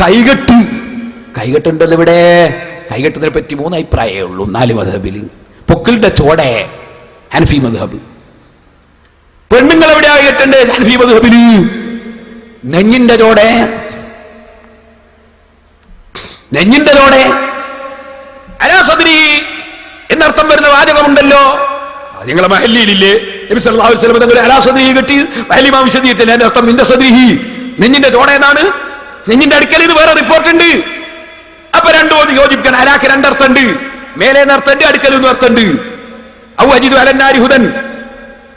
കൈകെട്ട്. കൈകെട്ടുണ്ടല്ലോ ഇവിടെ. കൈകെട്ടുന്നതിനെ പറ്റി മൂന്ന് അഭിപ്രായമേ ഉള്ളൂ. നാല് മധബിൽ പൊക്കിളിന്റെ ചോടെ. ഹൻഫി മധബ്. പെണ്ണുങ്ങൾ എവിടെ ആയിട്ടുണ്ട്? ഹൻഫി മധബിൽ നെഞ്ഞിന്റെ ചോടെ. നെഞ്ഞിന്റെ ചോടെ. എന്നർത്ഥം വരുന്ന വാചകമുണ്ടല്ലോ. നിങ്ങളെ മഹല്ലിയിലില്ലേ? നബി വസല്ലം തങ്ങൾ അലാസദ്രി കെട്ടി. മഹല്ലിമാ വിശദീയത്തിൽ അതിന്റെ അർത്ഥം നിന്റെ സദ്രീഹി. നെഞ്ഞിന്റെ ചോട എന്നാണ്? നെഞ്ഞിന്റെ അടുക്കൽ ഇത് വേറെ റിപ്പോർട്ട് ഉണ്ട് അപ്പൊ രണ്ടു യോജിപ്പിക്കണം. അരാക്ക് രണ്ടർത്ഥമുണ്ട് മേലെ നിർത്തണ്ട് അടുക്കൽ നിർത്തണ്ട് ഔ അജിദു അലന്നാരി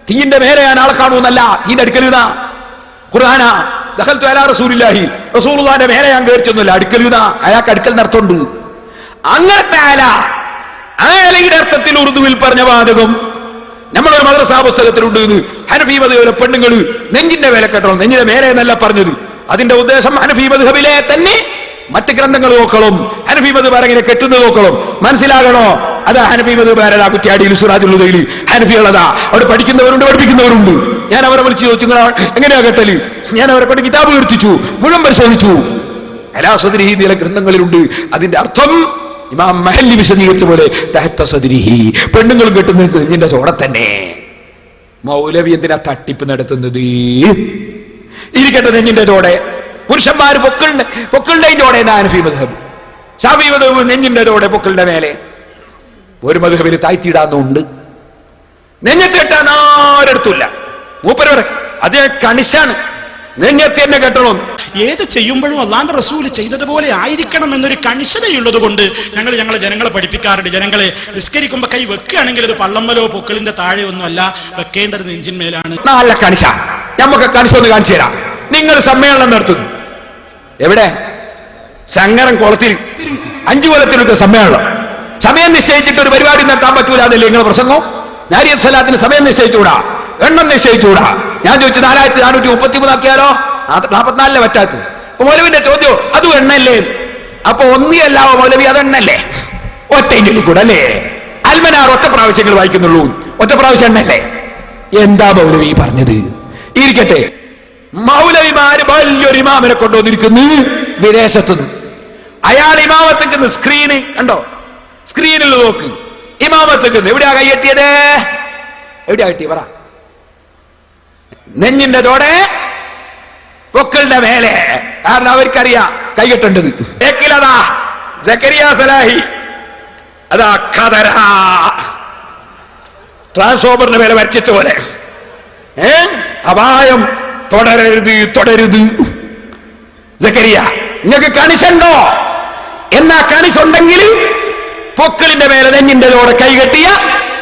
തീയിന്റെ മേലെ ഞാൻ ആളെ കാണുമെന്നല്ല തീന്റെ അടുക്കലുതാ ഖുർആന. ദഖൽതു അലാ റസൂലില്ലാഹി. റസൂലുള്ളാന്റെ മേലെ ഞാൻ കയറിച്ചൊന്നുമില്ല. അടുക്കലുതാ അയാൾക്ക് അടുക്കൽ നടത്തുണ്ട് അങ്ങനത്തെ ആല. ആ അർത്ഥത്തിൽ ഉറുദുവിൽ പറഞ്ഞ വാചകം നമ്മളൊരു മദ്രസാ പുസ്തകത്തിലുണ്ട് ഇത്. ഹനഫി മധുവിലെ പെണ്ണുങ്ങൾ നെഞ്ചിന്റെ വേല കെട്ടണം. നെഞ്ചിന്റെ മേലെ എന്നല്ല പറഞ്ഞത്. അതിന്റെ ഉദ്ദേശം ഹനഫി മധുഹബിലെ തന്നെ മറ്റ് ഗ്രന്ഥങ്ങൾ നോക്കളും ഹനഫി മധുബാരങ്ങനെ കെട്ടുന്നത് നോക്കളും മനസ്സിലാകണോ? അതാ ഹനഫി മധുബാരതാ കുറ്റിയാടിയിൽ സുറാജുള്ളതയിൽ ഹനഫികളതാ. അവിടെ പഠിക്കുന്നവരുണ്ട് പഠിപ്പിക്കുന്നവരുണ്ട്. ഞാൻ അവരെ വിളിച്ചു ചോദിച്ചു എങ്ങനെയാ കെട്ടൽ? ഞാൻ അവരെ കൊണ്ട് കിതാബ് കീർത്തിച്ചു മുഴുവൻ പരിശോധിച്ചു. അലാസദ്രിഹി ചില ഗ്രന്ഥങ്ങളിലുണ്ട്. അതിന്റെ അർത്ഥം ഇമാം മഹല്ലി വിശദീകരിച്ച പോലെ തഹത്ത സദ്രിഹി. പെണ്ണുങ്ങൾ കെട്ടുന്നത് നിന്റെ സോടെ തന്നെ. മൗലവി എന്തിനാ തട്ടിപ്പ് നടത്തുന്നത്? ഇരിക്കട്ടെ നെഞ്ഞിന്റെ തോടെ പുരുഷന്മാർ പൊക്കളുടെ പൊക്കളുടെ തോടെ നാനഫി മധബ് ഷാഫി മധബ് നെഞ്ഞിന്റെ തോടെ പൊക്കളുടെ മേലെ. ഒരു മധുഹബിൽ താഴ്ത്തിയിടാന്നുണ്ട് നെഞ്ഞത്ത് കെട്ടാൻ ആരെടുത്തില്ല മൂപ്പര് പറ അത് കണിശാണ്. നെഞ്ഞത്ത് തന്നെ കെട്ടണം. ഏത് ചെയ്യുമ്പോഴും അള്ളാന്റെ റസൂൽ ചെയ്തതുപോലെ ആയിരിക്കണം എന്നൊരു കണിശതയുള്ളത് കൊണ്ട് ഞങ്ങൾ ഞങ്ങളെ ജനങ്ങളെ പഠിപ്പിക്കാറുണ്ട്. ജനങ്ങളെ നിസ്കരിക്കുമ്പോ കൈ വെക്കുകയാണെങ്കിൽ അത് പള്ളമ്മലോ പൊക്കളിന്റെ താഴെ ഒന്നുമല്ല വെക്കേണ്ടത് നെഞ്ചിന്മേലാണ്. നല്ല കണിശ. നമുക്ക് കണിശ ഒന്ന് കാണിച്ചു തരാം. നിങ്ങൾ സമ്മേളനം നടത്തുന്നു. എവിടെ? ചങ്ങരം കുളത്തിൽ. അഞ്ചു കൊല്ലത്തിനൊക്കെ സമ്മേളനം. സമയം നിശ്ചയിച്ചിട്ട് ഒരു പരിപാടി നടത്താൻ പറ്റൂല അതല്ലേ നിങ്ങൾ പ്രസംഗം? നാരിയ സലാത്തിന് സമയം നിശ്ചയിച്ചുകൂടാ? എണ്ണം നിശ്ചയിച്ചുകൂടാ? ഞാൻ ചോദിച്ചു നാലായിരത്തി നാനൂറ്റി മുപ്പത്തി മൂന്നാക്കിയാലോ നാൽപ്പത്തിനാലിലെ പറ്റാത്ത മൗലവിന്റെ ചോദ്യം അതും എണ്ണല്ലേ? അപ്പൊ ഒന്നിയല്ല മൗലവി അത് എണ്ണല്ലേ? ഒറ്റ കൂടെ അല്ലേ? അൽമനാർ ഒറ്റ പ്രാവശ്യങ്ങൾ വായിക്കുന്നുള്ളൂ. ഒറ്റ പ്രാവശ്യം എണ്ണല്ലേ? എന്താ മൗലവി പറഞ്ഞത്? ഇരിക്കട്ടെ. മൗലവിമാര് വലിയൊരു ഇമാമിനെ കൊണ്ടുവന്നിരിക്കുന്നു. വിദേശത്തുനിന്ന്. അയാൾ ഇമാമത്തേക്ക് സ്ക്രീന് കണ്ടോ? സ്ക്രീനിൽ നോക്ക്. ഇമാമത്തേക്ക് എവിടെയാ കൈയെട്ടിയത് എവിടെയാ കിട്ടിയ? പറ. നെഞ്ഞിന്റെ തോടെ പൊക്കളുടെ മേലെ. കാരണം അവർക്കറിയാം കൈകെട്ടേണ്ടത്. ഏക്കിലതാ. ജക്കരിയ സലാഹി. അതാ കതര ട്രാൻസ്ഫോമറിന്റെ മേലെ വരച്ചിച്ച പോലെ ഏ? അപായം. തുടരരുത് തുടരുത്. ജക്കരിയ നിങ്ങൾക്ക് കണിശുണ്ടോ? എന്നാ കണിശുണ്ടെങ്കിൽ പൊക്കളിന്റെ മേലെ നെഞ്ഞിന്റെ ലോടെ കൈകെട്ടിയ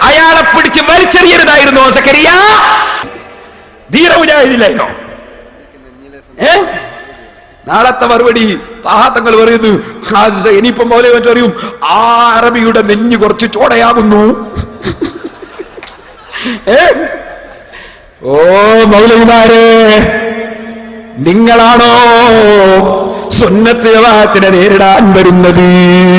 അയാളെ പിടിച്ച് വലിച്ചെറിയരുതായിരുന്നു സക്കരിയ ധീരമുജാഹിദില്ലായിരുന്നോ ഏ? നാളത്തെ മറുപടി പാഹത്തങ്ങൾ പറയുന്നു ഇനിയിപ്പം പോലെ മറ്ററിയും ആ അറബിയുടെ നെഞ്ഞ് കുറച്ച് ചോടയാകുന്നു. ഏ? ഓ മൗലവിമാരെ നിങ്ങളാണോ സുന്നത്ത് നേരിടാൻ വരുന്നത്?